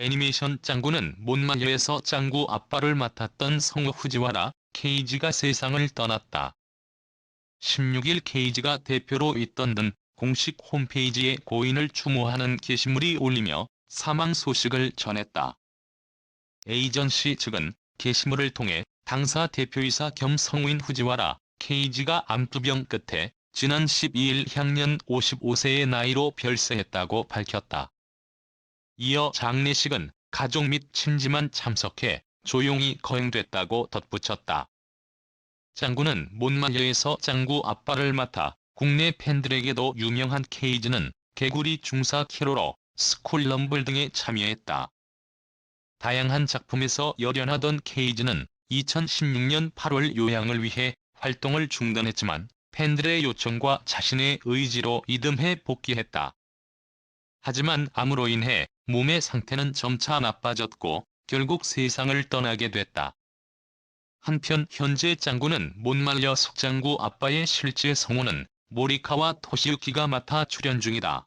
애니메이션 짱구는 못말려에서 짱구 아빠를 맡았던 성우 후지와라 케이지가 세상을 떠났다. 16일 케이지가 대표로 있던 등 공식 홈페이지에 고인을 추모하는 게시물이 올리며 사망 소식을 전했다. 에이전시 측은 게시물을 통해 당사 대표이사 겸 성우인 후지와라 케이지가 암투병 끝에 지난 12일 향년 55세의 나이로 별세했다고 밝혔다. 이어 장례식은 가족 및 친지만 참석해 조용히 거행됐다고 덧붙였다. 짱구는 못말려에서 짱구 아빠를 맡아 국내 팬들에게도 유명한 케이지는 개구리 중사 키로로 스쿨럼블 등에 참여했다. 다양한 작품에서 열연하던 케이지는 2016년 8월 요양을 위해 활동을 중단했지만 팬들의 요청과 자신의 의지로 이듬해 복귀했다. 하지만 암으로 인해 몸의 상태는 점차 나빠졌고 결국 세상을 떠나게 됐다. 한편 현재 짱구는 못 말려 숙장구 아빠의 실제 성우는 모리카와 토시유키가 맡아 출연 중이다.